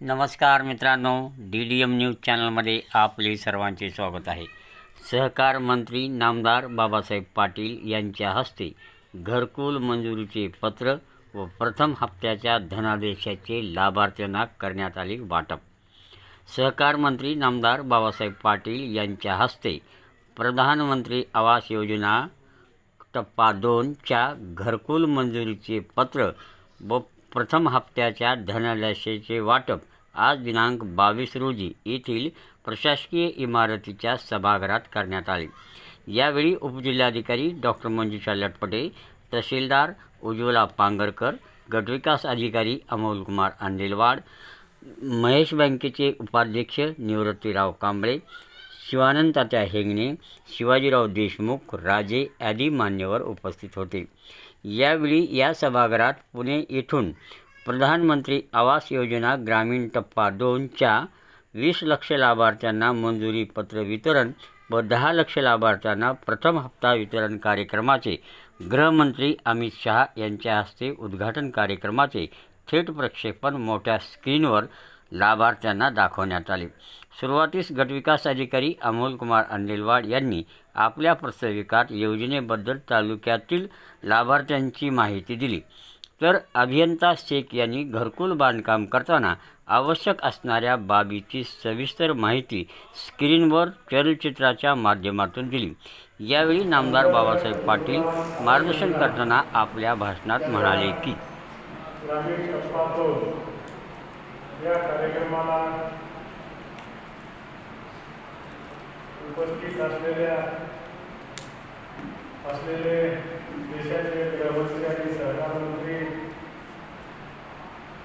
नमस्कार मित्रांनो D D M news चॅनलमध्ये आपले सर्वांचे स्वागत आहे. सहकार मंत्री नामदार बाबासाहेब पाटील यांच्या हस्ते घरकुल मंजुरीचे पत्र व प्रथम हप्त्याच्या धनादेशाचे लाभार्थ्यांना करण्यात आले वाटप. सहकार मंत्री नामदार बाबासाहेब पाटील यांच्या हस्ते प्रधानमंत्री आवास योजना टप्पा दोनच्या घरकुल मंजुरीचे पत्र व प्रथम हप्त्याच्या धनादेशाचे वाटप आज दिनांक बावीस रोजी येथील प्रशासकीय इमारतीच्या सभागृहात करण्यात आले. यावेळी उपजिल्हाधिकारी डॉक्टर मंजुषा लटपटे तहसीलदार उज्ज्वला पांगरकर गटविकास अधिकारी अमोलकुमार आंदेलवाड महेश बँकेचे उपाध्यक्ष निवृत्तीराव कांबळे शिवानंद तात्या हेगणे शिवाजीराव देशमुख राजे आदी मान्यवर उपस्थित होते. यावेळी या सभागृहात पुणे येथून प्रधानमंत्री आवास योजना ग्रामीण टप्पा दोनच्या वीस लक्ष लाभार्थ्यांना मंजुरी पत्र वितरण व दहा लक्ष लाभार्थ्यांना प्रथम हप्ता वितरण कार्यक्रमाचे गृहमंत्री अमित शहा यांच्या हस्ते उद्घाटन कार्यक्रमाचे थेट प्रक्षेपण मोठ्या स्क्रीनवर लाभार्थ्यांना दाखवण्यात आले. सुरुवातीस गटविकास अधिकारी अमोलकुमार अंडेलवाड यांनी आपल्या प्रस्ताविकात योजनेबद्दल तालुक्यातील लाभार्थ्यांची माहिती दिली. तर अभियंता शेख यांनी घरकुल बांधकाम करताना आवश्यक असणाऱ्या बाबीची सविस्तर माहिती स्क्रीनवर चलचित्राच्या माध्यमातून दिली. यावेळी नामदार बाबासाहेब पाटील मार्गदर्शन करताना आपल्या भाषणात म्हणाले की या कार्यक्रमाला उपस्थित असलेल्या, असलेले देशाचे गृहमंत्री आणि सहकार मंत्री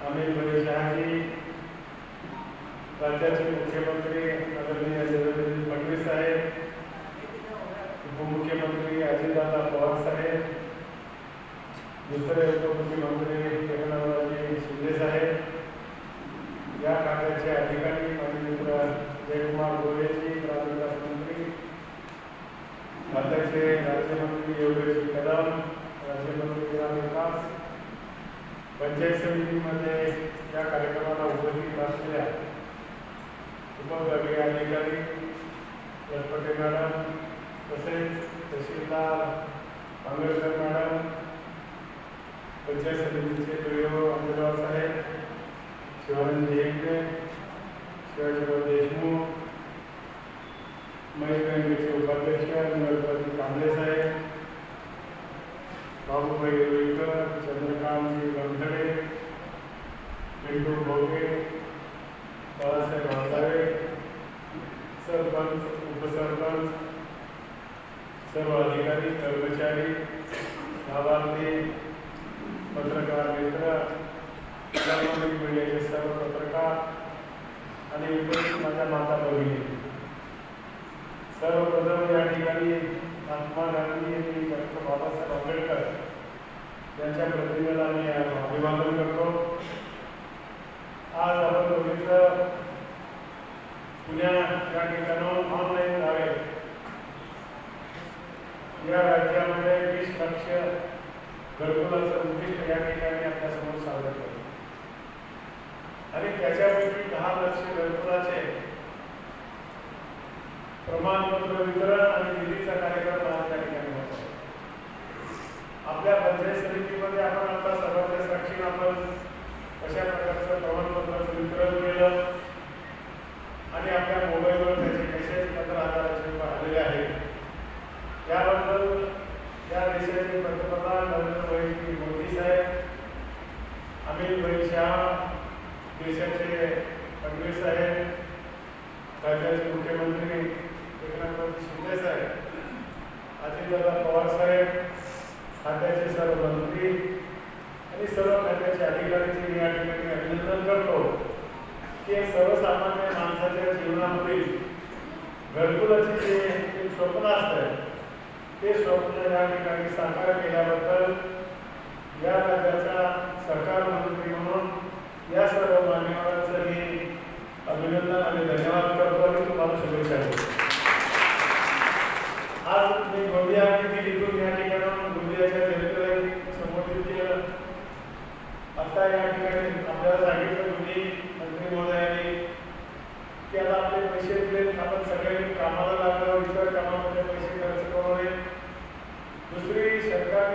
अनिल भाई शहाजी राज्याचे मुख्यमंत्री आदरणीय देवेंद्र फडणवीस साहेब, उपमुख्यमंत्री अजितदादा पवार साहेब, दुसरे उपमुख्यमंत्री राज्यमंत्री योगेश कदम राज्यमंत्री ग्रामविकास पंचायत समितीमध्ये या कार्यक्रमाला उपस्थित असलेल्या उपविभागीय अधिकारी लटपटे मॅडम तसेच तहसीलदार आंबेडकर मॅडम पंचायत समितीचे प्रयोग आंबेडकर साहेब शिवानंद हेगडे शिवाजीराव देशमुख महेश बँकेचे उपाध्यक्ष नगरपती कांबळे साहेब बाबूभाई रुईकर चंद्रकांतजी गंधडे पिंटू भोगे बाळासाहेब हळदावे सरपंच उपसरपंच सर्व अधिकारी कर्मचारी लाभार्थी पत्रकार मित्र इलेक्ट्रॉनिक मीडियाचे सर्व पत्रकार आणि माझ्या माता भगिनी सर्वप्रथम या ठिकाणी महात्मा गांधी आणि डॉक्टर बाबासाहेब आंबेडकर यांच्या प्रतिमेला मी अभिवादन करतो. आज आपण बघितलं पुण्या या ठिकाणाहून ऑनलाईन द्वारे या राज्यामध्ये वीस लक्ष घरकुलाचं उद्दिष्ट या ठिकाणी आपल्यासमोर सादर केलं आणि त्याच्यापैकी दहा लक्ष घरकुलाचे प्रमाणपत्र वितरण आणि निधीचा कार्यक्रम आज त्या ठिकाणी होतो आपल्या पंचायत समितीमध्ये आपण आता सर्वांच्या साक्षीने आपण कशा प्रकारचं प्रमाणपत्राचं वितरण केलं. आणि आपल्या मोबाईलवर त्याचे मेसेज पंधरा हजाराचे पाहिलेले आहेत याबद्दल या देशाचे पंतप्रधान नरेंद्र भाई मोदी साहेब अमित भाई शहा देशाचे फडणवीस साहेब राज्याचे मुख्यमंत्री एकनाथरावजी शिंदे साहेब अजितदादा पवार साहेब खात्याचे सर्व मंत्री आणि सर्व खात्याचे अधिकाऱ्यांचे मी या ठिकाणी अभिनंदन करतो की सर्वसामान्य माणसाच्या जीवनामधील घरकुलाचे जे एक स्वप्न असतं. ते स्वप्न या ठिकाणी साकार केल्याबद्दल या राज्याचा सरकार मंत्री म्हणून या सर्व मान्यवरांचं मी अभिनंदन आणि धन्यवाद करतो आणि तुम्हाला शुभेच्छा देतो. आज मी गोंदिया देखील इथून या ठिकाणाहून गोंदियाच्या जनतेला संबोधित केलं आता या ठिकाणी आपल्याला सांगितलं तुम्ही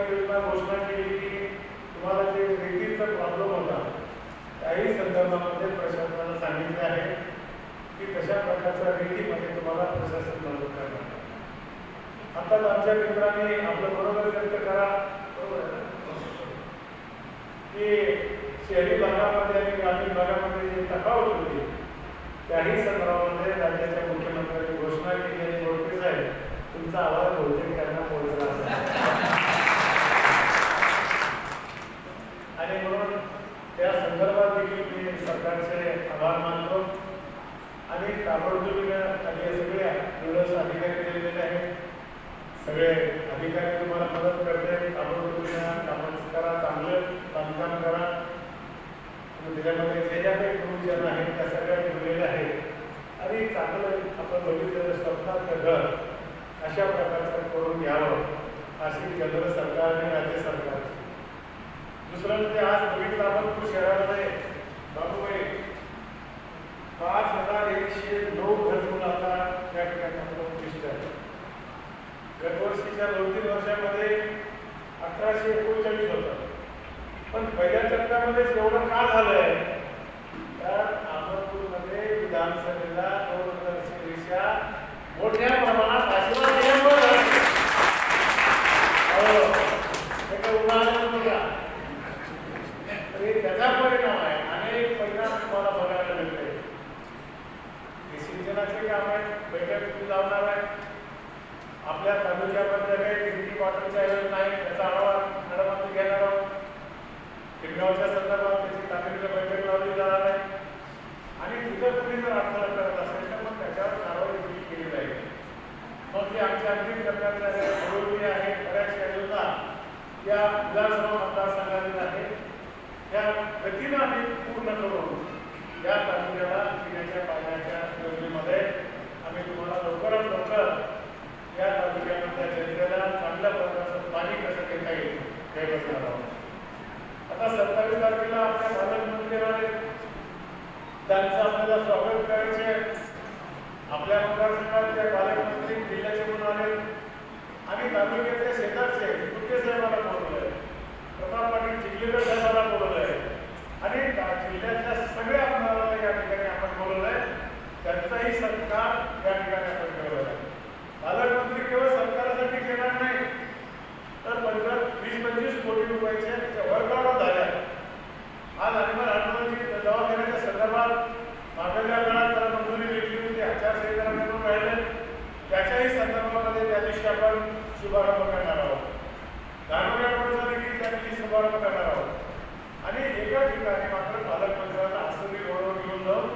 योजना घोषणा केली की तुम्हाला जे रेतीचा प्रॉब्लेम होता त्याही संदर्भामध्ये प्रशासनाला सांगितले आहे की कशा प्रकारच्या रेतीमध्ये तुम्हाला प्रशासन मदत करणार आताच आमच्या मित्रांनी आपलं बरोबर व्यक्त करा. की शहरी भागामध्ये आणि ग्रामीण भागामध्ये जे तफावत होती त्याही संदर्भामध्ये राज्याच्या मुख्यमंत्र्यांनी घोषणा केली आणि नोटीस आहे तुमचा आवाज बहुतेक त्यांना पोहोचला असा आणि म्हणून त्या संदर्भात देखील मी सरकारचे आभार मानतो. आणि ताबडतोब आणि सगळ्या सगळे दिवस अधिकारी दिलेले आहेत. सगळे अधिकारी तुम्हाला मदत करते ताबडतोब कामाचं करा चांगलं बांधकाम करा. त्याच्यामध्ये जे ज्या काही प्रोविजन आहेत त्या सगळ्या ठेवलेल्या आहेत. आणि चांगलं आपण बघितलेलं स्वप्नातलं घर अशा प्रकारचं करून घ्यावं अशी केंद्र सरकार आणि राज्य सरकार. दुसरं म्हणजे आज बघितलं आपण तो शहरामध्ये. बाबूबाई पाच हजार एकशे नऊ घरकुल आता त्या ठिकाणी आपलं उद्दिष्ट आहे गतवर्षीच्या दोन तीन वर्षामध्ये अठराशे एकोणचाळीस होतं. पण पहिल्या टप्प्यामध्ये एवढं का झालंय तर अहमदपूरमध्ये विधानसभेला दोन हजारपेक्षा मोठ्या प्रमाणात आशीर्वाद दिल्यामुळे झालं. हो. हे काही उदाहरण बघा. तरी त्याचा परिणाम आहे अनेक परिणाम तुम्हाला बघायला मिळते हे सिंचनाचे काम आहे बैठक तुम्ही लावणार आहे आपल्या तालुक्यामध्ये काही किती वॉटरच्या ऐवज नाही त्याचा आढावा मॅडम आम्ही घेणार आहोत किरगावच्या संदर्भात त्याची तातडीनं बैठक लावली जाणार आहे आणि तिथं कुणी जर अडथळा करत असेल तर मग त्याच्यावर कारवाई देखील केली जाईल मग जे आमच्या अंतिम योजना या विधानसभा मतदारसंघातील त्या गतीनं आम्ही पूर्ण करून या तालुक्याला पिण्याच्या पाण्याच्या योजनेमध्ये आम्ही तुम्हाला लवकरात लवकर या तालुक्यामधल्या जनतेला चांगल्या प्रकारचं पाणी कसं देता येईल हे आहोत. आता सत्तावीस तारखेला आपल्या पालकमंत्री त्यांचं आपल्याला स्वागत करायचे आहे. आपल्या मतदारसंघातले पालकमंत्री जिल्ह्याचे म्हणून आले आणि तालुक्यातल्या शेजारचे कुठे साहेबाला बोलवलंय. प्रताप पाटील चिखलीकर साहेबाला बोलवलंय. आणि जिल्ह्यातल्या सगळ्या आमदाराला या ठिकाणी आपण बोलवलंय. त्यांचाही सत्कार या ठिकाणी आपण केलेला आहे पालकमंत्री केवळ सरकारसाठी येणार नाही तर पंधरा वीस पंचवीस कोटी रुपयाच्या त्याच्या वर्कआउट झाल्या आज अनिमल हॉस्पिटलची दवाखान्याच्या संदर्भात मागल्या काळात त्याला मंजुरी भेटली होती आचारसंहिता करून राहिले त्याच्याही संदर्भामध्ये त्या दिवशी आपण शुभारंभ करणार आहोत. धानोऱ्याकडचा देखील त्या शुभारंभ करणार आहोत. आणि एका ठिकाणी मात्र पालकमंत्र्यांना हस्तदी गौरव घेऊन जाऊन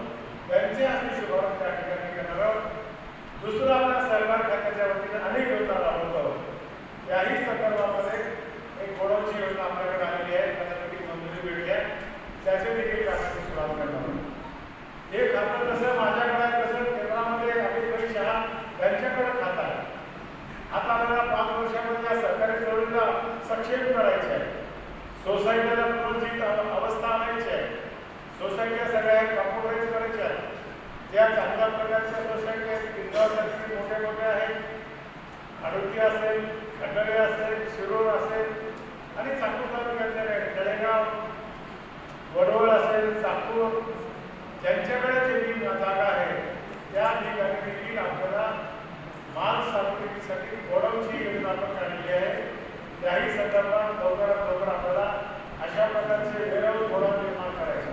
त्यांचे आम्ही शुभारंभ त्या ठिकाणी करणार आहोत. दुसरं आपल्या सरकार खात्याच्या वतीने अनेक योजना राबवत आहोत. त्याही संदर्भामध्ये एक गोडाऊनची योजना आपल्याकडे आलेली आहे. त्याला मंजुरी भेटली आहे त्याचे देखील कामाची सुरुवात करणार आहोत. हे खातं कसं माझ्याकडे आहे कसं केंद्रामध्ये अमित भाई शहा त्यांच्याकडे खातं आहे आता आपल्याला पाच वर्षामध्ये या सरकारी चळवळीला सक्षम करायचे आहे. सोसायटीला पुनर्जीत अवस्था आणायची आहे. सोसायट्या सगळ्या कॉम्प्युटराईज करायच्या आहेत. ज्या चांगल्या प्रकारच्या सोसायटी आहेत इंदोरसाठी मोठ्या मोठ्या आहेत आडोती असेल खंडळे असेल शिरोळ असेल आणि चाकूर तालुक्यातल्या आहेत. तळेगाव वडवळ असेल चाकूर ज्यांच्याकडे जे जी जागा आहे त्या ठिकाणी देखील आपल्याला माल साठवणुकीसाठी गोडाऊनची योजना आपण काढलेली आहे. त्याही संदर्भात लवकरात लवकर आपल्याला अशा प्रकारचे वेळेवर गोडाऊन निर्माण करायचे.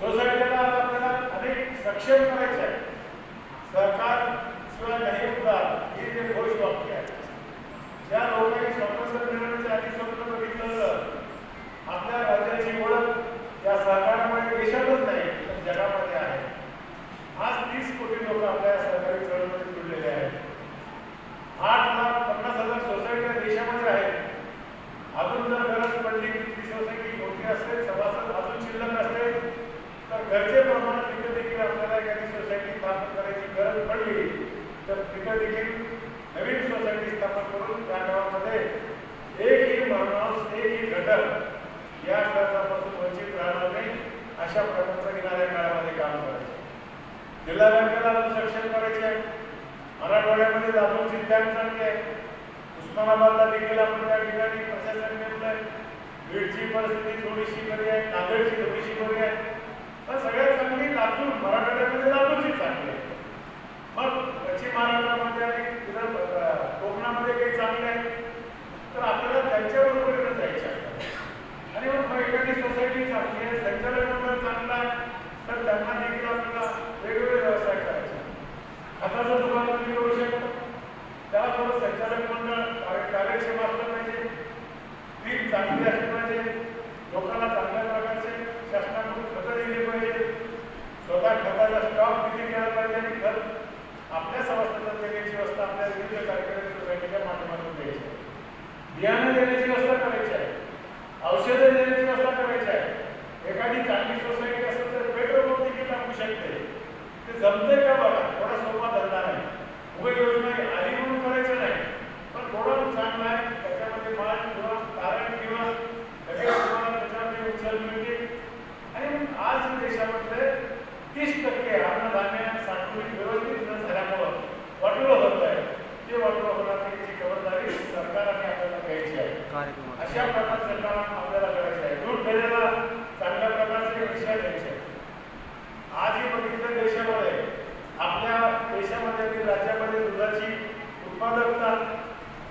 सोसायटीला आपल्याला अनेक सक्षम करायचे आहे सरकार शिवाय नाही उद्धार ही जे घोष वाक्य आहे ज्या लोकांनी स्वातंत्र्य मिळवण्याच्या आधी स्वप्न बघितलं आपल्या राज्याची ओळख या सरकारमुळे देशातच नाही तर जगामध्ये आहे. आज तीस कोटी लोक आपल्या सरकारी चळवळीत जुळलेले आहेत आठ लाख पन्नास हजार सोसायट्या देशामध्ये आहेत अजून जर गरज पडली ती सोसायटी मोठी असेल सभासद अजून शिल्लक असेल तर गरजे प्रमाणात तिथे देखील आपल्याला एखादी सोसायटी स्थापन करायची गरज पडली तर तिथे देखील नवीन सोसायटी स्थापन करून त्या गावामध्ये एकही माणूस एकही घटक या कर्जापासून वंचित राहणार नाही अशा प्रकारचं येणाऱ्या काळामध्ये काम करायचं. जिल्हा बँकेला अजून सक्षम करायचे आहे मराठवाड्यामध्ये दादोजी बँक चांगली आहे. उस्मानाबादला देखील आपण त्या ठिकाणी प्रशासन नेमलंय बीडची परिस्थिती थोडीशी बरी आहे. नांदेडची थोडीशी बरी आहे. पण सगळ्यात चांगली लातूर मराठवाड्यामध्ये लातूरची चांगली आहे. मग पश्चिम महाराष्ट्रामध्ये आणि कोकणामध्ये काही चांगले आहे. तर आपल्याला त्यांच्याबरोबर जायचं आहे आणि मग मग एखादी सोसायटी चांगली आहे संचालक मंडळ चांगला आहे तर त्यांना देखील आपल्याला वेगवेगळे व्यवसाय करायचे खताचं दुकान तुम्ही करू शकता त्याला थोडं संचालक मंडळ कार्य- कार्यक्षम असलं पाहिजे पीक चांगली असली पाहिजे लोकांना चांगल्या प्रकारचे शासनाकडून खतं दिली पाहिजे स्वतः खताचा स्टॉक किती केला पाहिजे आणि खत आपल्या सभासदांना देण्याची व्यवस्था आपल्या विविध कार्यक्रम सोसायटीच्या माध्यमातून द्यायची आहे. बियाणं देण्याची व्यवस्था करायची आहे. औषधं देण्याची व्यवस्था करायची आहे. एखादी चांगली सोसायटी असेल तर पेट्रोल देखील टाकू शकते. ते जमते का बघा थोडा सोपा धंदा नाही. उभे योजना आली म्हणून करायचं नाही. पण थोडं चांगलं आहे. त्याच्यामध्ये पाच किंवा कारण किंवा लगेच तुम्हाला त्याच्यामध्ये उचल मिळते आणि मग आज देशामध्ये तीस टक्के अन्नधान्य साठवणूक व्यवस्थित न झाल्यामुळं वाटोळं होत आहे ते वाटोळं होणार नाही याची खबरदारी सरकारने आपल्याला घ्यायची आहे अशा प्रकारचं काम आपल्याला करायचं आहे दूध देण्याला चांगल्या प्रकारचे विषय द्यायचे आहेत. आजही बघितलं देशामध्ये आपल्या देशामध्ये आणि राज्यामध्ये दुधाची उत्पादकता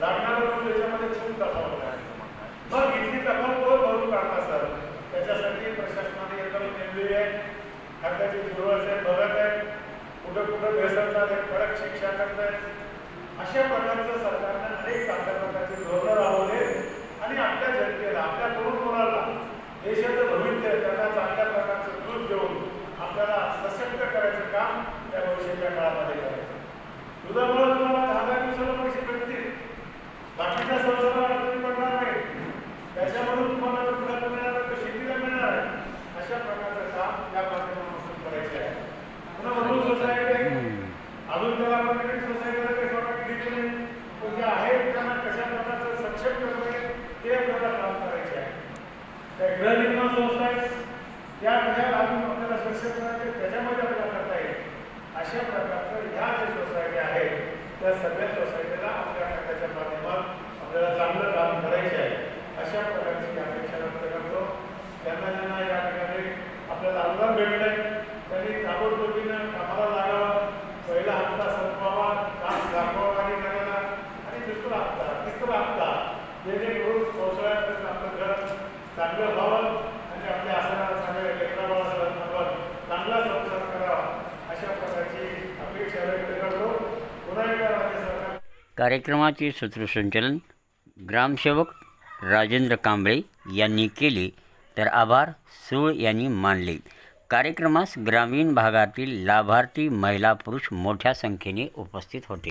लागणारं दूध त्याच्यामध्ये खूप तफावत आहे मग इथली तफावत कोण भरून काढणार सर त्याच्यासाठी प्रशासनाने एकदम नेमलेली आहे खात्याची दुर्वळ आहे बघत आहे कुठं करतात कडक शिक्षा करत अशा प्रकारचं सरकारने अनेक चांगल्या प्रकारचे धोरणं राबवले आणि आपल्या जनतेला आपल्या तरुण मुलाला देशाचं भविष्य त्यांना चांगल्या प्रकारचं दूध देऊन आपल्याला सशक्त करायचं काम त्या भविष्याच्या काळामध्ये करायचं. दुधामुळे तुम्हाला दहा दहा दिवसाला पैसे भेटतील. बाकीच्या संस्थांना अडचणी पडणार नाही त्याच्यामधून तुम्हाला दुधाला मिळणार तर शेतीला मिळणार आहे. अशा प्रकारे काम या माध्यमातून करायचं आहे पुन्हा म्हणून सोसायटी आहे अजून त्याला आपण सोसायटीला काही थोडा दिली नाही पण जे आहेत त्यांना कशा प्रकारचं सक्षम करणे ते आपल्याला काम करायचे आहे. त्या गृहनिर्माण संस्था आहेत. त्या कशा अजून आपल्याला सक्षम करायचे त्याच्यामध्ये आपल्याला करता येईल. अशा प्रकारचं ह्या ज्या सोसायटी आहेत त्या सगळ्या सोसायटीला आपल्या खात्याच्या माध्यमात आपल्याला चांगलं काम करायचे आहे. अशा प्रकारची अपेक्षा व्यक्त करतो. त्यांना ज्यांना या ठिकाणी आपल्याला अनुदान भेटलंय त्यांनी ताबडतोबीनं कामाला लागावं. पहिला हप्ता संपवावा काम दाखवावा आणि आणि दुसरा हप्ता तिसरा हप्ता. जेणेकरून पावसाळ्यात आपलं घर चांगलं व्हावं आणि आपल्या आसनाला चांगल्या लेकराबाळासोबत चांगला संसार करावा अशा प्रकारची अपेक्षा व्यक्त करतो. पुन्हा एकदा राज्य सरकार कार्यक्रमाचे सूत्रसंचालन ग्रामसेवक राजेंद्र कांबळे यांनी केले. तर आभार सूळ यांनी मानले. कार्यक्रमास ग्रामीण भागातील लाभार्थी महिला पुरुष मोठ्या संख्येने उपस्थित होते.